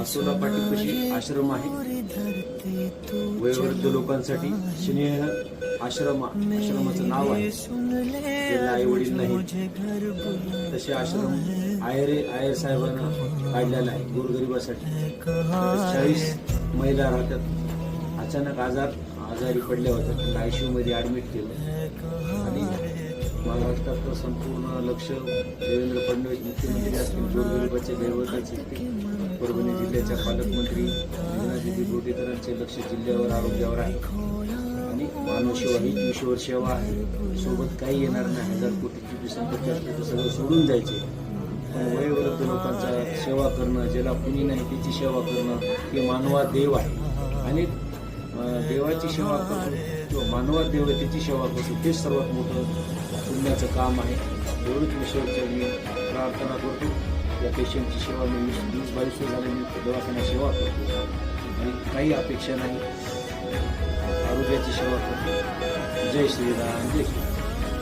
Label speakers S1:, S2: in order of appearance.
S1: आसोला पाटीपाशी आश्रम आहे? वयोवृद्ध लोकांसाठी स्नेह आश्रम आश्रमाचं नाव आहे. त्यांना आई वडील नाही तसे आश्रम आयरे आयर साहेबांना काढलेला आहे गोरगरिबासाठी. चाळीस महिला राहतात. अचानक आजार आजारी पडल्या होत्या. त्यांना आयसीयू मध्ये ऍडमिट केलं. आणि महाराष्ट्रात संपूर्ण लक्ष देवेंद्र फडणवीस मुख्यमंत्री असतील गोरगरिबाचे दैवताचे परभणी जिल्ह्याच्या पालकमंत्री दिदी गोटेकरांचे लक्ष जिल्ह्यावर आरोग्यावर आहे. आणि मानवसेवा ही ईश्वर सेवा आहे. सोबत काही येणार नाही. हजार कोटीची जी संपत्ती असते ते सगळं सोडून जायचे पण वयोवृद्ध लोकांचा सेवा करणं ज्याला कुणी नाही त्याची सेवा करणं हे मानवा देव आहे. आणि देवाची सेवा करतो किंवा मानवा देवतेची सेवा करतो तेच सर्वात मोठं पुण्याचं काम आहे. एवढंच विषयाच्या मी प्रार्थना करतो. या पेशंटची सेवा मी वीस वीस बावीस झाले मी दवाखान्यात सेवा करतो. आणि काही अपेक्षा नाही. आरोग्याची सेवा करतो. जय श्रीराम जय श्री